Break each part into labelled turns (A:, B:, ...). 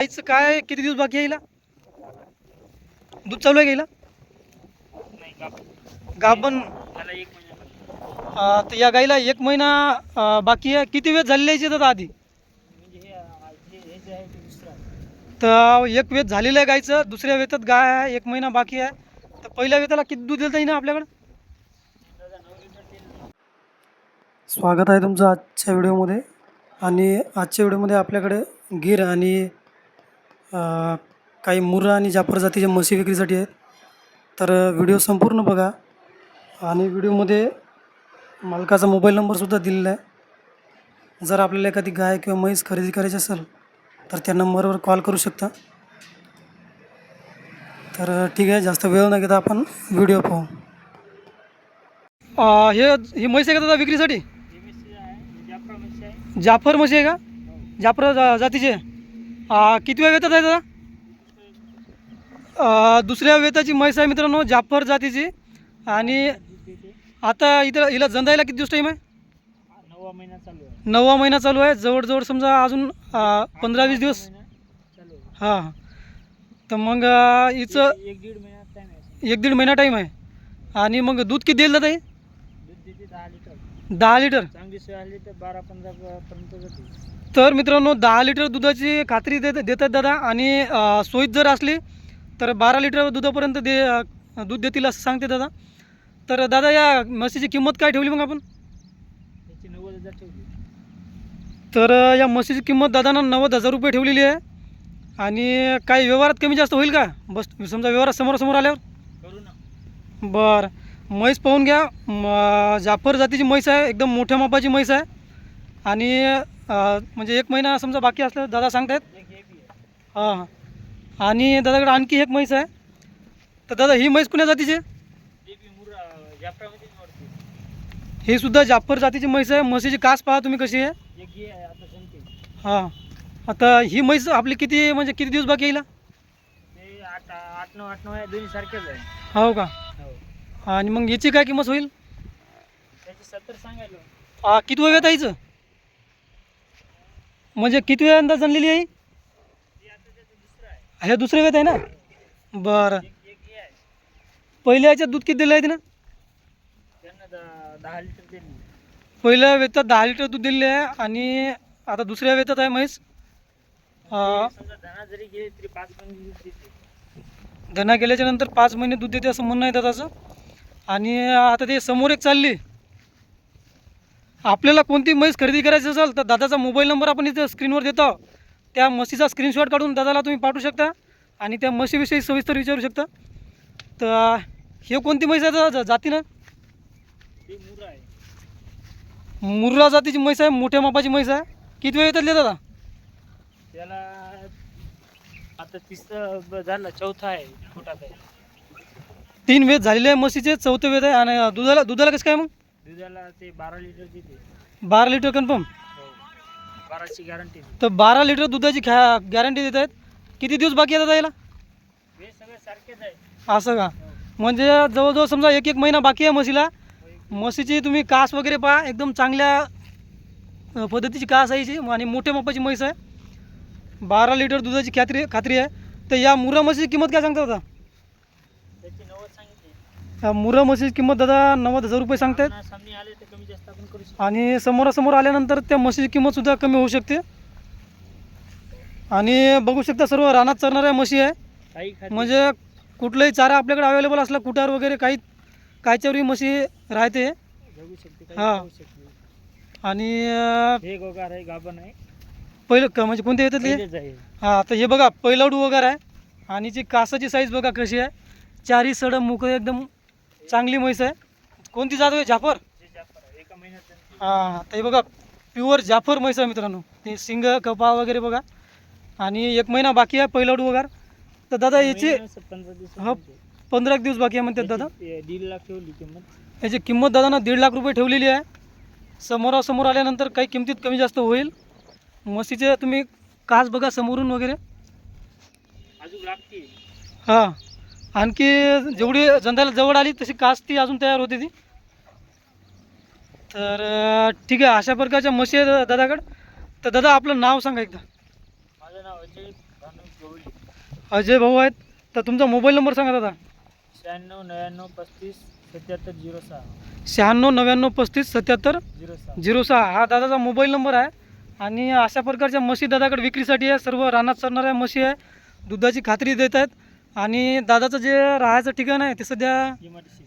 A: गाईचं काय किती दिवस बाकी हिला? दूध चालू आहे गेला गाभण. तर या गाईला एक महिना बाकी आहे. किती वेळ झालेली आहे दादा आधी?
B: म्हणजे हे हे.
A: तर एक वेत झालेलं आहे गाईचं दुसऱ्या वेतात गाय आहे एक महिना बाकी आहे. तर पहिल्या वेताला किती दूध देतं ना आपल्याकडं? स्वागत आहे तुमचं आजच्या व्हिडिओमध्ये. आणि आजच्या व्हिडिओमध्ये आपल्याकडे गीर आणि काही मुर्रा आणि जाफर जातीच्या म्हशी विक्रीसाठी आहेत. तर व्हिडिओ संपूर्ण बघा. आणि व्हिडिओमध्ये मालकाचा मोबाईल नंबरसुद्धा दिलेला आहे. जर आपल्याला एखादी गाय किंवा म्हैस खरेदी करायची असेल तर त्या नंबरवर कॉल करू शकता. तर ठीक आहे जास्त वेळ न घेता आपण व्हिडिओ पाहू. हे ही म्हैस आहे का दादा विक्रीसाठी?
B: जाफरा
A: म्हशी आहे. का?
B: हो.
A: जाफर जा- जातीचे किती वेळ वेतात आहे दादा? दुसऱ्या वेताची म्हैस आहे मित्रांनो जाफर जातीची. आणि आता इथं हिला जंदायला किती दिवस टाईम आहे?
B: नववा महिना चालू आहे.
A: जवळजवळ समजा अजून पंधरा वीस दिवस. हां. तर मग हिचं
B: एक- दीड महिना
A: टाईम आहे. आणि मग दूध किती देईल हे?
B: देते दहा लिटर.
A: दहा लिटर.
B: बारा पंधरा पर्यंत जाते.
A: तर मित्रांनो दहा लिटर दुधाची खात्री देत देतात दादा. आणि सोयीत जर असली तर बारा लिटर दुधापर्यंत दे दूध देतील असं सांगते दादा. तर दादा या म्हशीची किंमत काय ठेवली मग आपण? तर या म्हशीची किंमत दादानं नव्वद हजार रुपये ठेवलेली आहे. आणि काही व्यवहारात कमी जास्त होईल का? बस समजा व्यवहारात समोरासमोर आल्यावर? बरं. म्हैस पाहून घ्या. म, जाफर जातीची म्हैस आहे. एकदम मोठ्या मापाची म्हैस आहे. आणि म्हणजे एक महिना समजा बाकी असलं दादा सांगतायत?
B: हे
A: हां. आणि दादाकडे आणखी एक म्हैस आहे. तर दादा ही म्हैस कुण्या जातीची ही सुद्धा जाफर जातीची म्हैस आहे. म्हशीची कास पहा तुम्ही कशी आहे. हां. आता ही म्हैस आपली किती म्हणजे किती दिवस बाकी येईल हो का? आणि मग याची काय किंमत होईल? किती वेळ ताईचं? म्हणजे किती वेळ अंदाज आणलेली आहे?
B: ह्या दुसऱ्या आहे
A: हे दुसरे वेत आहे ना? बरं. पहिल्या याच्यात दूध किती दिलं आहे तिनं?
B: दहा लिटर
A: पहिल्या वेतात दहा लिटर दूध दिलेले आहे आणि आता दुसऱ्या वेतात आहे म्हैस.
B: धना पाच महिने दूध देते
A: धना गेल्याच्यानंतर पाच महिने दूध देते असं म्हणणं आहे दादाचं. आणि आता ते समोर एक चालली. आपल्याला कोणती म्हैस खरेदी करायची असेल तर दादाचा मोबाईल नंबर आपण इथं स्क्रीनवर देतो. त्या म्हशीचा स्क्रीनशॉट काढून दादाला तुम्ही पाठवू शकता आणि त्या म्हशीविषयी सविस्तर विचारू शकता. तर हे कोणती म्हैस आहे दादा? जातीनं? मुर्रा जातीची म्हैस आहे मोठ्या मापाची म्हैस आहे. किती वेळ येतात दादा?
B: त्याला आता झालं चौथा आहे.
A: तीन वेद झालेले आहे म्हशीचे चौथे वेद आहे आणि दुधाला दुधाला कसं काय मग?
B: दुधाला ते बारा लिटर देते.
A: बारा लिटर कन्फर्म?
B: हो. बाराची गॅरंटी
A: तर बारा लिटर दुधाची खॅ गॅरंटी देत आहेत. किती दिवस बाकी येतात याला?
B: हे सगळे सारखेच आहे.
A: असं का?
B: हो.
A: म्हणजे जवळजवळ समजा एक एक महिना बाकी आहे म्हशीला. म्हशीची तुम्ही कास वगैरे पहा एकदम चांगल्या अ, पद्धतीची कास आहे हिची आणि मोठ्या मापाची म्हैस आहे. बारा लिटर दुधाची खात्री खात्री आहे. तर या मुरा म्हशीची किंमत काय सांगता दादा
B: त्याची नव्वद सांगितले
A: या मुरा म्हशीची किंमत दादा नव्वद हजार रुपये सांगतायत. आणि समोरासमोर आल्यानंतर त्या म्हशीची किंमतसुद्धा कमी होऊ शकते. आणि बघू शकता सर्व रानात चरणाऱ्या म्हशी आहे. म्हणजे कुठलाही चारा आपल्याकडे अवेलेबल असला कुटार वगैरे काही कायच्यावरही म्हशी राहते. हा. आणि
B: हे
A: पहिलं क- म्हणजे कोणते येतात ते? हां तर हे बघा पहिलाडू वगैरे आहे. आणि जी कासाची साईज बघा कशी आहे. चारी सड मुख एकदम चांगली म्हैस आहे. कोणती जात आहे
B: जाफर?
A: हां हे बघा प्युअर जाफर म्हैस आहे मित्रांनो. ते सिंग कपा वगैरे बघा. आणि एक महिना बाकी आहे पहिलाडू वगैरे. तर दादा याची
B: पंधरा
A: हो एक दिवस बाकी आहे म्हणतात दादा.
B: दीड लाख ठेवली किंमत.
A: याची किंमत दादा ना दीड लाख रुपये ठेवलेली आहे. समोरासमोर आल्यानंतर काही किमतीत कमी जास्त होईल. म्हशीचे तुम्ही कास बघा समोरून वगैरे. हां. आणखी जेवढी जंदाला जवळ आली तशी कास ती अजून तयार होते ती. तर ठीक आहे अशा प्रकारच्या म्हशी आहेत दादाकडं. तर दादा आपलं नाव सांगा एकदा.
B: माझं नाव अजय
A: अजय भाऊ आहेत. तर तुमचा मोबाईल नंबर सांगा दादा.
B: शहाण्णव नव्याण्णव पस्तीस सत्याहत्तर झिरो सहा.
A: शहाण्णव नव्याण्णव पस्तीस सत्याहत्तर
B: झिरो सहा.
A: झिरो सहा. हा दादाचा मोबाईल नंबर आहे. आणि अशा प्रकारच्या म्हशी दादाकडे विक्रीसाठी आहे. सर्व रानात चरणाऱ्या म्हशी आहे. दुधाची खात्री देत आहेत. आणि दादाचं जे राहायचं ठिकाण आहे ते सध्या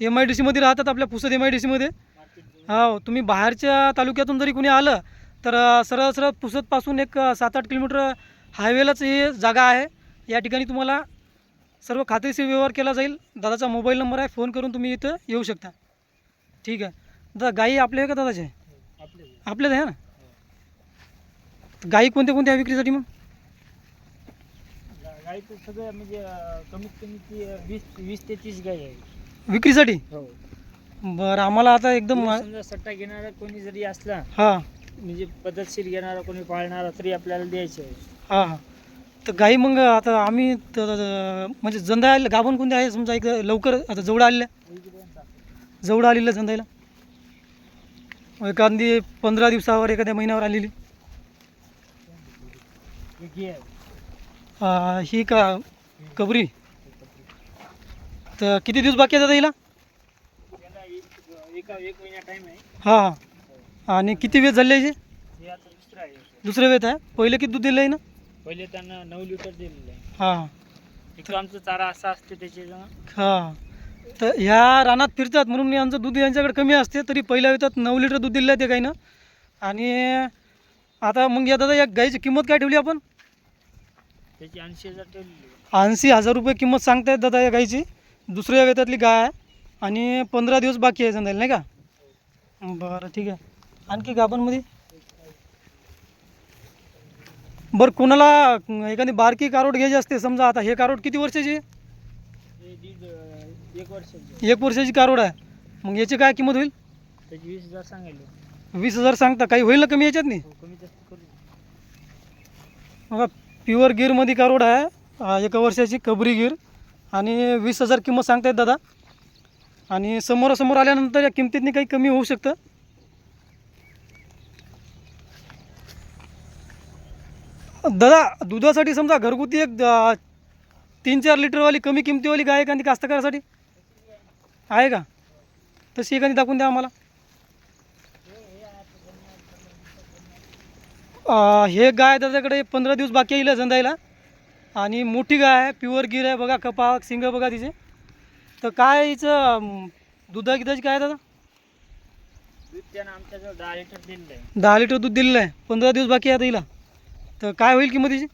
A: एम आय डी सीमध्ये राहतात आपल्या पुसद एम आय डी सीमध्ये हो तुम्ही बाहेरच्या तालुक्यातून जरी कोणी आलं तर सरळ सरळ पुसदपासून एक सात आठ किलोमीटर हायवेलाच ही जागा आहे. या ठिकाणी तुम्हाला सर्व खात्रीशीर व्यवहार केला जाईल. दादाचा मोबाईल नंबर आहे फोन करून तुम्ही इथं येऊ शकता. ठीक आहे. दादा गाई आपल्या आहे का दादाचे?
B: आपले
A: आपल्याच आहे ना? गाई कोणत्या कोणत्या विक्रीसाठी मग?
B: तर सगळं म्हणजे अं, कमीत कमी ती अं, वीस वीस ते तीस गाई आहे.
A: विक्रीसाठी?
B: हो.
A: बरं आम्हाला आता एकदम
B: समजा सट्टा घेणारा कोणी जरी असला
A: हां.
B: म्हणजे पद्धतशीर घेणारा कोणी पाळणारा तरी आपल्याला द्यायचे आहे.
A: हां हां. तर गाई मग आता आम्ही त- त- म्हणजे जंदा गाभण कोणते आहे? समजा एक लवकर आता जवळ आलेल्या? जवळ आलेलं जंदायला एखादी पंधरा दिवसावर एखाद्या महिन्यावर आलेली?
B: हे आहे.
A: आ, ही का कबरी. तर किती दिवस बाकी आहे दादा हिला? हां हां. आणि किती वेळ झाले याचे?
B: हे दुसरं
A: वेळ आहे. पहिले किती दूध दिलं आहे ना?
B: पहिले त्यांना नऊ लिटर दिलेलं आहे.
A: हां.
B: आमचा चारा असा असते त्याचे
A: हां. तर ह्या रानात फिरतात म्हणून यांचं दूध यांच्याकडे कमी असते तरी पहिल्या वेळात नऊ लिटर दूध दिलं आहे ते गाईनं. आणि आता मग या दादा या गाईची किंमत काय ठेवली आपण?
B: त्याची ऐंशी हजार ठेवलेली आहे.
A: ऐंशी हजार रुपये किंमत सांगतायत दादा या गाईची. दुसऱ्या वेतातली गाय आहे आणि पंधरा दिवस बाकी आहे समजायला नाही का? बरं ठीक आहे. आणखी गाभांमध्ये बरं कोणाला एखादी बारकी कारोट घ्यायची असते समजा आता हे कारोट किती वर्षाची? आहे?
B: हे दीड एक वर्षाची.
A: एक वर्षाची कारोड आहे. मग याची काय किंमत होईल?
B: त्याची वीस हजार सांगायला.
A: वीस हजार सांगता. काही होईल ना कमी याच्यात नाही
B: हो कमी जास्त करू
A: बघा प्युअर गिरमध्ये कारोड आहे? एका वर्षाची कबरी गिर. आणि वीस हजार किंमत सांगतायत दादा. आणि समोरासमोर आल्यानंतर या किमतीतनी काही कमी होऊ शकतं. दादा दुधासाठी समजा घरगुती एक तीन चार लिटरवाली कमी किमतीवाली गाय एखादी कास्तकारासाठी आहे का? तशी एखादी दाखवून द्या आम्हाला अं, हे गाय दादाकडे पंधरा दिवस बाकी येईल जंदायला आणि मोठी गाय आहे प्युअर गिर आहे बघा कपाळ सिंग बघा तिचे. तर काय हिचं दुधा गिदाची काय दादा?
B: दहा लिटर दिलेलं आहे.
A: दहा लिटर दूध दिलेलं आहे. पंधरा दिवस बाकी आहे आता हिला. तर काय होईल किंमत तिची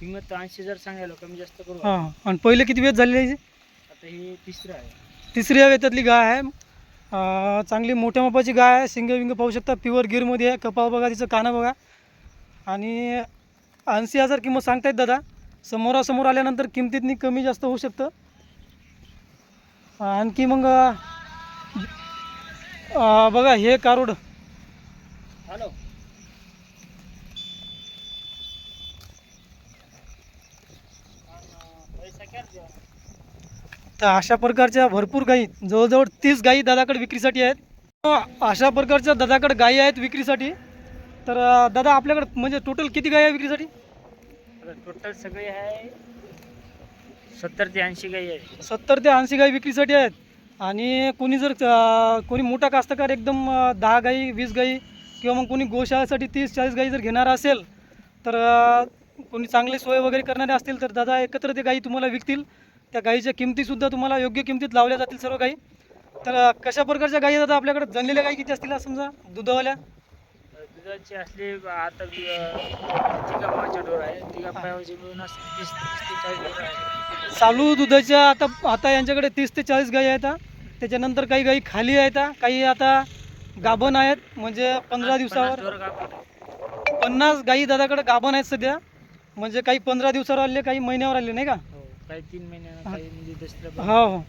B: किंमत ऐंशी हजार सांगायला कमी जास्त करू
A: हां. आणि पहिले किती वेळ झालेली आहे हिची?
B: आता हे तिसरं आहे.
A: तिसऱ्या वेतातली गाय आहे. चांगली मोठ्या मापाची गाय आहे. शिंग विंग पाहू शकता. प्युअर गिरमध्ये आहे. कपाळ बघा तिचं कानं बघा. आणि ऐंशी हजार किंमत सांगतायत दादा. समोरासमोर आल्यानंतर किमतीतनी कमी जास्त होऊ शकतं. आणखी मग बघा हे कारोड.
B: हॅलो. पैसा
A: तर अशा प्रकारच्या भरपूर गायी जवळजवळ तीस गायी दादाकडे विक्रीसाठी आहेत. अशा प्रकारच्या दादाकडे गायी आहेत विक्रीसाठी. तर दादा आपल्याकडे म्हणजे टोटल किती गायी आहे विक्रीसाठी?
B: टोटल सगळे आहे सत्तर ते ऐंशी गाई आहे
A: सत्तर ते ऐंशी गाई विक्रीसाठी आहेत. आणि कोणी जर कोणी मोठा कास्तकार एकदम दहा गाई वीस गाई किंवा मग कोणी गोशाळेसाठी तीस चाळीस गाई जर घेणार असेल तर कोणी चांगली सोय वगैरे करणारे असतील तर दादा एकत्र ते गाई तुम्हाला विकतील. त्या गाईच्या किमतीसुद्धा तुम्हाला योग्य किमतीत लावल्या जातील सर्व गाई. तर कशा प्रकारच्या गाई दादा आपल्याकडे? जनलेल्या गाई किती असतील समजा? दुधावाल्या?
B: दुधाचे असले आता तिघा पावाचे डोर आहे तिघा पावाचे मिळून असले तीस तीस ते चाळीस डोर आहे
A: चालू दुधाच्या आता आता यांच्याकडे तीस ते चाळीस गाई आहेत. त्याच्यानंतर काही गाई खाली आहेत. काही आता गाभण आहेत म्हणजे पंधरा दिवसावर. पन्नास गाई दादाकडे गाभण आहेत सध्या. म्हणजे काही पंधरा दिवसावर आले काही महिन्यावर आले नाही का?
B: काही तीन महिन्यानं काही म्हणजे दसऱ्या
A: हो हो.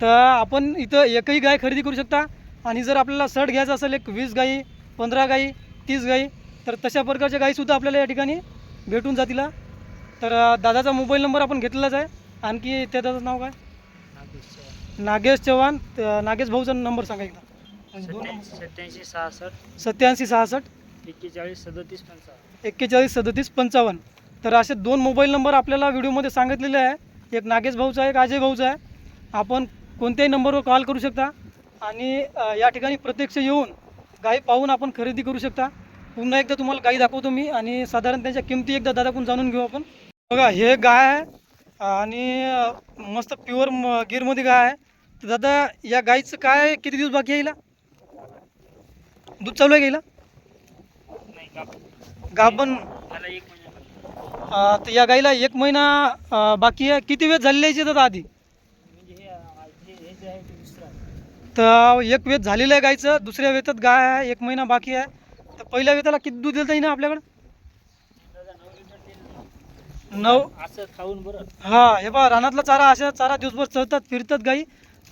A: तर आपण इथं एकही गाय खरेदी करू शकता. आणि जर आपल्याला सट घ्यायचं असेल एक वीस गाई पंधरा गाई तीस गाई तर तशा प्रकारच्या गाईसुद्धा आपल्याला या ठिकाणी भेटून जातील. तर दादाचा मोबाईल नंबर आपण घेतलेलाच आहे. आणखी त्या दादाचं नाव काय?
B: नागेश
A: चव्हाण. नागेश भाऊचा नंबर सांगा एकदा.
B: सत्याऐंशी सहासष्ट
A: सत्याऐंशी सहासष्ट
B: एक्केचाळीस सदतीस पंचावन्न.
A: एक्केचाळीस सदतीस पंचावन्न. तर असे दोन मोबाईल नंबर आपल्याला व्हिडिओमध्ये सांगितलेले आहे. एक नागेश भाऊचा आहे एक अजय भाऊचा आहे. आपण कोणत्याही नंबरवर कॉल करू शकता. आणि या ठिकाणी प्रत्यक्ष येऊन गाई पाहून आपण खरेदी करू शकता. पुन्हा एकदा तुम्हाला गाई दाखवतो मी आणि साधारण त्यांच्या किमती एकदा दादाकडून जाणून घेऊ आपण. बघा हे गाय आहे आणि मस्त प्युअर म गिरमध्ये गाय आहे. तर दादा या गाईचं काय किती दिवस बाकी आहे हिला? दूध चालू आहे
B: गाभ-
A: गाभण
B: त्याला एक महिना बाकी.
A: अ, तर या गाईला एक महिना बाकी आहे. किती वेळ झालेली आहे दादा आधी? तर एक वेत झालेलं आहे गाईचं दुसऱ्या वेतात गाय आहे एक महिना बाकी आहे. तर पहिल्या वेताला किती दूध दिलं ना आपल्याकडं?
B: नऊ. असं खाऊन बरं
A: हा हे बा रानातला चारा अशा चारा दिवसभर चरतात फिरतात गाई.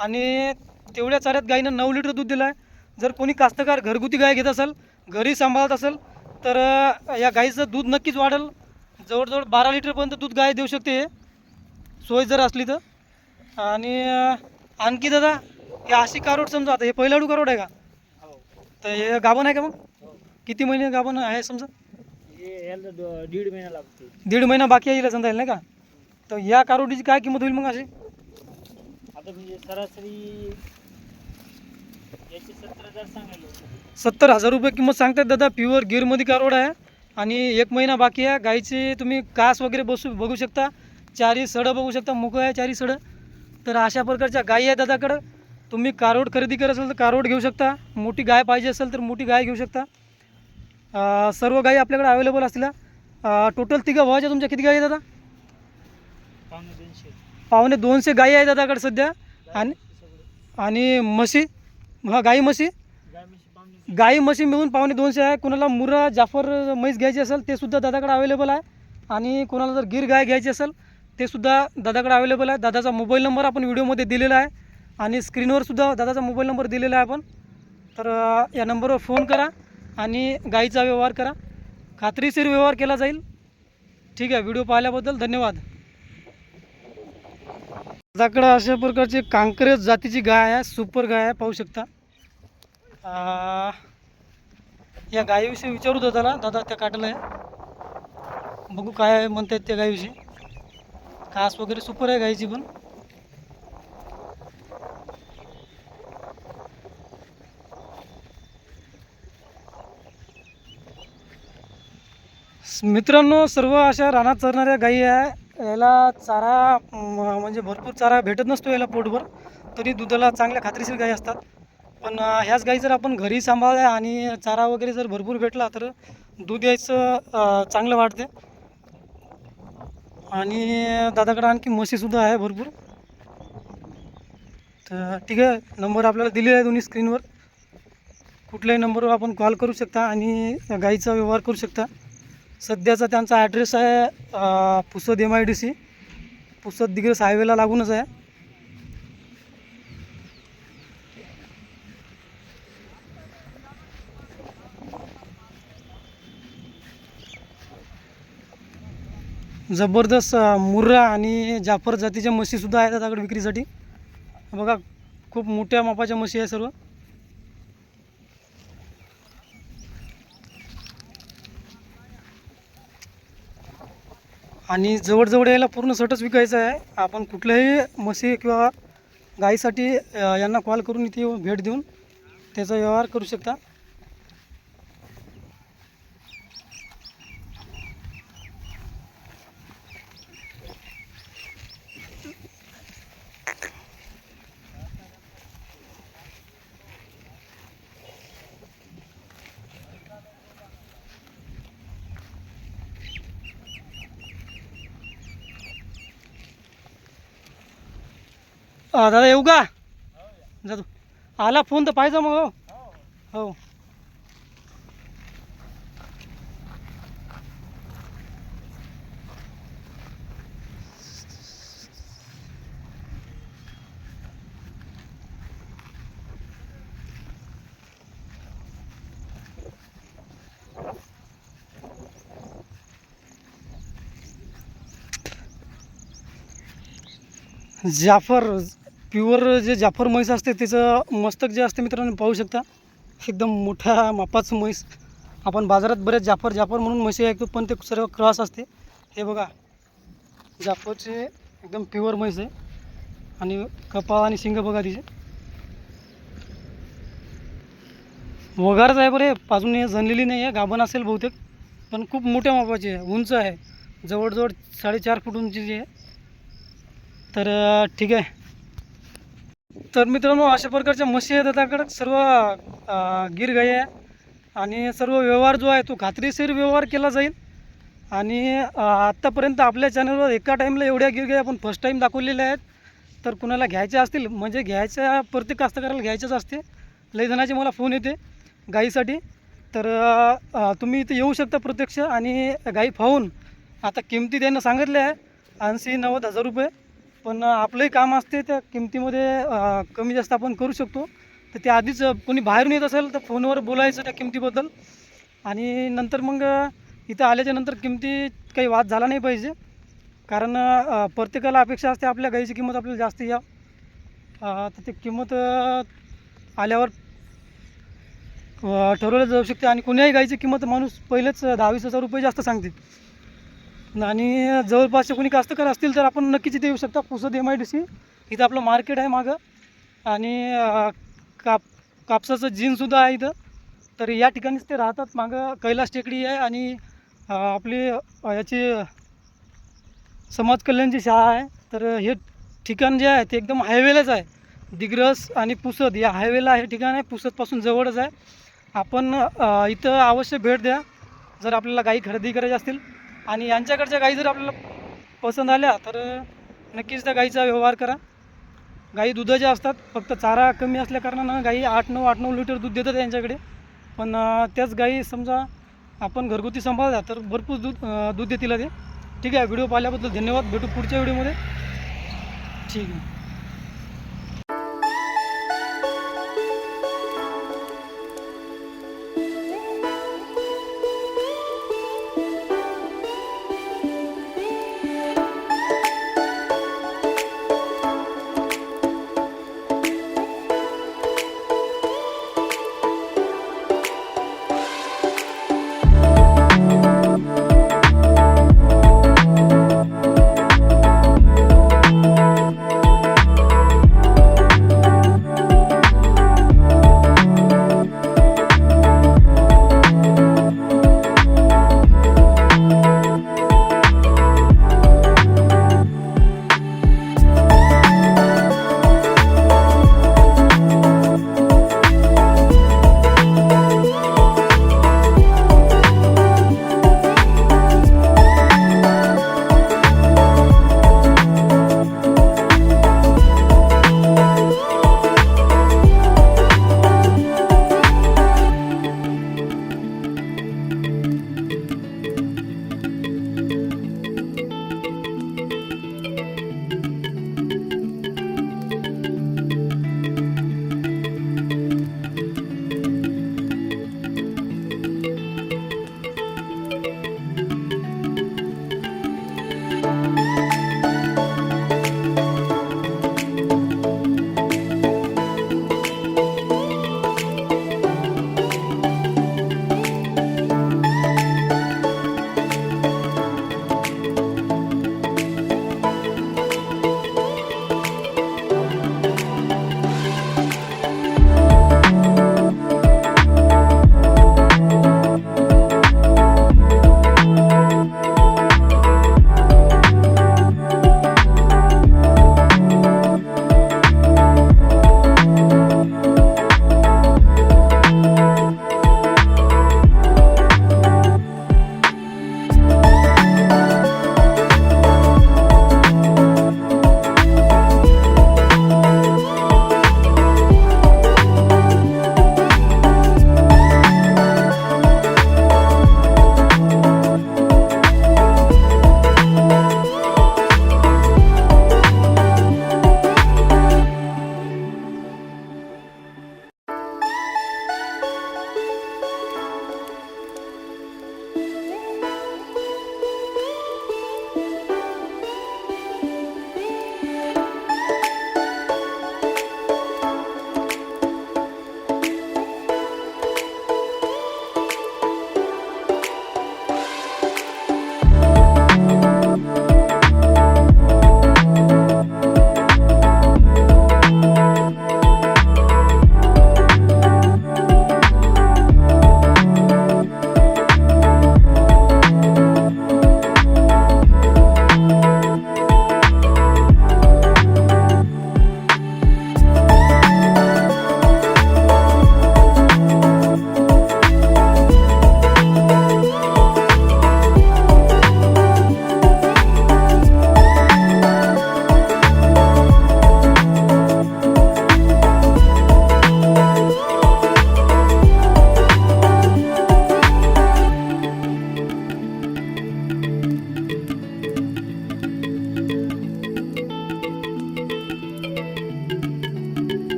A: आणि तेवढ्या चाऱ्यात गाईनं नऊ लिटर दूध दिलं आहे जर कोणी कास्तकार घरगुती गाय घेत असेल घरी सांभाळत असेल तर या गाईचं दूध नक्कीच वाढेल. जवळजवळ बारा लिटरपर्यंत दूध गाय देऊ शकते सोय जर असली तर. आणि आणखी दादा हे अशी कारोड समजा आता हे पहिलाडू कारोड आहे का?
B: हो.
A: तर हे गाभण आहे का मग?
B: हो.
A: किती महिने गाभण आहे समजा?
B: दीड महिना लागते.
A: दीड महिना बाकी आहे समजा येईल नाही का? तर या कारोडीची काय किंमत होईल मग अशी?
B: आता म्हणजे सरासरी सत्तर हजार
A: रुपये किंमत सांगतात दादा प्युअर गिरमध्ये कारोड आहे. आणि एक महिना बाकी आहे. गाईची तुम्ही कास वगैरे बसू बघू शकता. चारी सडं बघू शकता. मुकं आहे चारी सडं. तर अशा प्रकारच्या गायी आहे दादाकडं. तुम्ही कारोड खरेदी करत असाल तर कारोड घेऊ शकता. मोठी गाय पाहिजे असेल तर मोठी गाय घेऊ शकता. सर्व गायी आपल्याकडे अवेलेबल असतील. टोटल तिघं व्हायच्या तुमच्या किती गायी आहे दादा?
B: पावणे दोनशे.
A: पावणे दोनशे गायी आहे दादाकडे सध्या. आणि आणि म्हशी? हा गाई म्हशी? गाई म्हशी मिळून पावणे दोनशे आहे. कोणाला मुरा जाफर म्हैस घ्यायची असेल ते सुद्धा दादाकडे अवेलेबल आहे. आणि कोणाला जर गिर गाय घ्यायची असेल ते सुद्धा दादाकडे अवेलेबल आहे. दादाचा मोबाईल नंबर आपण व्हिडिओमध्ये दिलेला आहे. आणि स्क्रीनवर सुद्धा दादाचा मोबाईल नंबर दिलेला आहे आपण. तर या नंबरवर फोन करा आणि गाईचा व्यवहार करा. खात्रीशीर व्यवहार केला जाईल. ठीक आहे व्हिडिओ पाहिल्याबद्दल धन्यवाद. दादाकडं अशा प्रकारची कांकरेज जातीची गाय आहे सुपर गाय आहे पाहू शकता. या गायीविषयी विचारू दादाला दादा त्या काटलं आहे बघू काय म्हणतायत त्या गायीविषयी. कास वगैरे सुपर आहे गायीची पण. मित्रांनो सर्व अशा रानात चरणाऱ्या गायी आहे. याला चारा म्हणजे भरपूर चारा भेटत नसतो याला पोटभर. तरी दुधाला चांगल्या खात्रीशीर गायी असतात. पण ह्याच गाई जर आपण घरी सांभाळल्या आणि चारा वगैरे जर भरपूर भेटला तर दूध यायचं चांगलं वाढते. आणि दादाकडं आणखी म्हशीसुद्धा आहे भरपूर. तर ठीक आहे नंबर आपल्याला दिलेला आहे दोन्ही स्क्रीनवर. कुठल्याही नंबरवर आपण कॉल करू शकता आणि गाईचा व्यवहार करू शकता. सध्याचा त्यांचा ॲड्रेस आहे Pusad M I D C Pusad Digras हायवेला लागूनच आहे. जबरदस्त मुर्रा आणि जाफर जातीच्या म्हशीसुद्धा आहेत त्याच्याकडे विक्रीसाठी. बघा खूप मोठ्या मापाच्या म्हशी आहे सर्व. आणि जवळजवळ यायला पूर्ण सटच विकायचं आहे. आपण कुठल्याही म्हशी किंवा गाईसाठी यांना कॉल करून इथे भेट देऊन त्याचा व्यवहार करू शकता. दादा येऊ का? जातो. आला फोन तर पाहिजे मग हो. हो. जाफर प्युअर जे जाफर म्हैस असते त्याचं मस्तक जे असते मित्रांनो पाहू शकता. एकदम मोठ्या मापाचं म्हैस. आपण बाजारात बरेच जाफर जाफर म्हणून म्हशी ऐकतो पण ते सर्व क्रॉस असते. हे बघा. जाफरचे एकदम प्युअर म्हैस आहे. आणि कपाळ आणि शिंग बघा तिचे. वगारच आहे बरे अजून हे जणलेली नाही आहे. गाभण असेल बहुतेक. पण खूप मोठ्या मापाची आहे. उंच आहे. जवळजवळ साडेचार फूट उंची जी आहे. तर ठीक आहे. तर मित्रांनो अशा प्रकारच्या म्हशी आहेत त्याकडं सर्व अं, गिर गाई आहे. आणि सर्व व्यवहार जो आहे तो खात्रीशीर व्यवहार केला जाईल. आणि आत्तापर्यंत आपल्या चॅनलवर एका टाईमला एवढ्या गिर गाई आपण फर्स्ट टाईम दाखवलेल्या आहेत. तर कुणाला घ्यायच्या असतील म्हणजे घ्यायच्या प्रत्येक कास्तकाराला घ्यायच्याच असते. लईजणाचे मला फोन येते गाईसाठी. तर तुम्ही इथे येऊ शकता प्रत्यक्ष. आणि गाई पाहून आता किमती त्यांना सांगितल्या आहे. ऐंशी नव्वद हजार रुपये. पण आपलंही काम असते त्या किमतीमध्ये कमी जास्त आपण करू शकतो. तर ते आधीच कोणी बाहेरून येत असेल तर फोनवर बोलायचं त्या किमतीबद्दल. आणि नंतर मग इथं आल्याच्यानंतर किमती काही वाद झाला नाही पाहिजे. कारण प्रत्येकाला अपेक्षा असते आपल्या गाईची किंमत आपल्याला जास्त या तर ते किंमत आल्यावर ठरवलं जाऊ शकते. आणि कोण्याही गाईची किंमत माणूस पहिलेच दहावीस हजार रुपये जास्त सांगते. आणि जवळपासचे कोणी कास्तकार असतील तर आपण नक्कीच इथे येऊ शकता. Pusad M I D C इथं आपलं मार्केट आहे मागं. आणि काप कापसाचं जीनसुद्धा आहे इथं. तर या ठिकाणीच ते राहतात मागं. कैलास टेकडी आहे आणि आपली याची समाज कल्याणची शाळा आहे. तर हे ठिकाण जे आहे ते एकदम हायवेलाच आहे. दिग्रस आणि पुसद या हायवेला हे ठिकाण आहे. पुसदपासून जवळच आहे. आपण इथं अवश्य भेट द्या. जर आपल्याला काही खरेदी करायची असतील आणि यांच्याकडच्या गाई जर आपल्याला पसंत आल्या तर नक्कीच त्या गाईचा व्यवहार करा. गाई दुधाच्या असतात फक्त चारा कमी असल्याकारणानं गाई आठ नऊ आठ नऊ लिटर दूध देतात यांच्याकडे. पण त्याच गाई समजा आपण घरगुती सांभाळल्या तर भरपूर दूध दूध देतील ते. ठीक आहे व्हिडिओ पाहिल्याबद्दल धन्यवाद. भेटू पुढच्या व्हिडिओमध्ये. ठीक आहे.